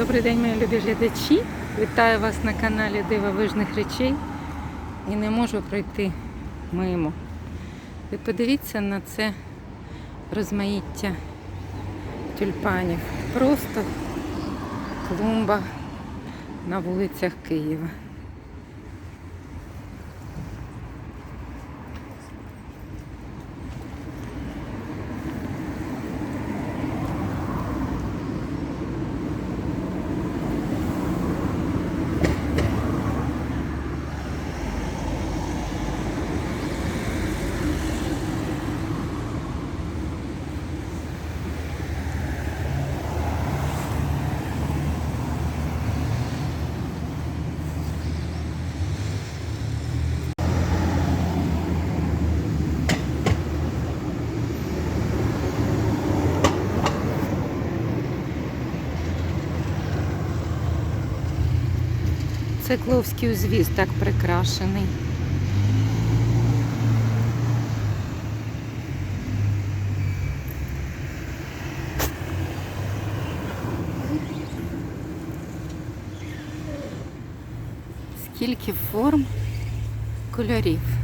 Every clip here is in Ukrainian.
Добрий день, мої любі глядачі. Вітаю вас на каналі Дивовижних речей. І не можу пройти мимо. Ви подивіться на це розмаїття тюльпанів. Просто клумба на вулицях Києва. Це Кловський узвіз так прикрашений. Скільки форм, кольорів.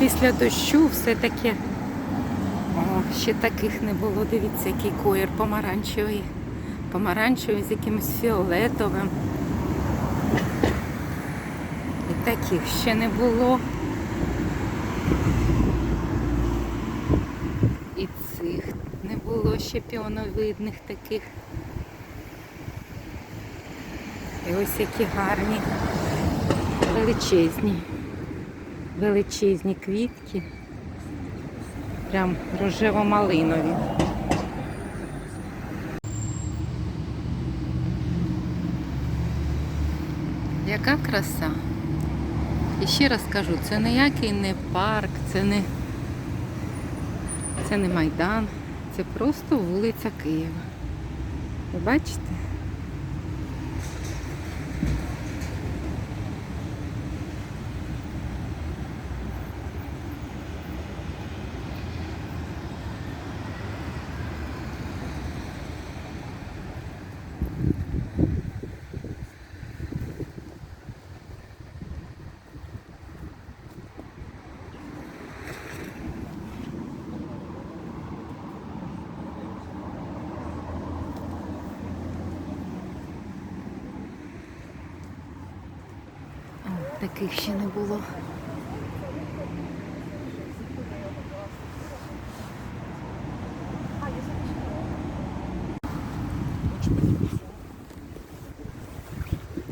Після дощу все таке. О, ще таких не було. Дивіться, який колір помаранчевий. Помаранчевий з якимось фіолетовим. І таких ще не було. І цих не було ще піоновидних таких. І ось які гарні, величезні величезні квітки, прям рожево-малинові. Яка краса? І ще раз кажу, це ніякий не парк, це не, це не майдан, це просто вулиця Києва. Ви бачите? Таких ще не було.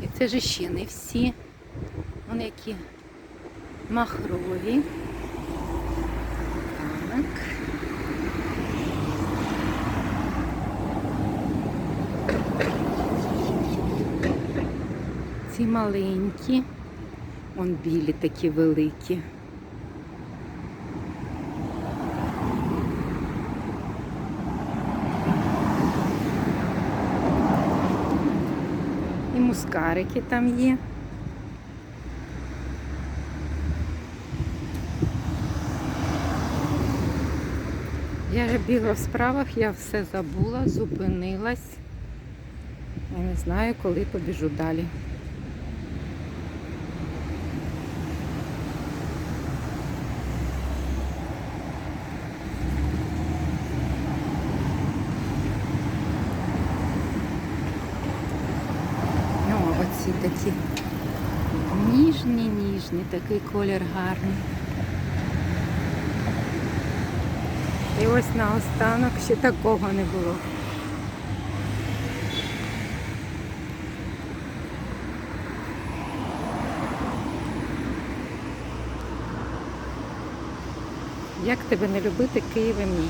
І це ж ще не всі. Вони які махрові. Так. Ці маленькі, вон білі такі великі. І мускарики там є. Я вже бігла в справах, я все забула, зупинилась. Я не знаю, коли побіжу далі. О, оці такі ніжні, ніжні, такий колір гарний. І ось наостанок ще такого не було. Як тебе не любити Києва мій?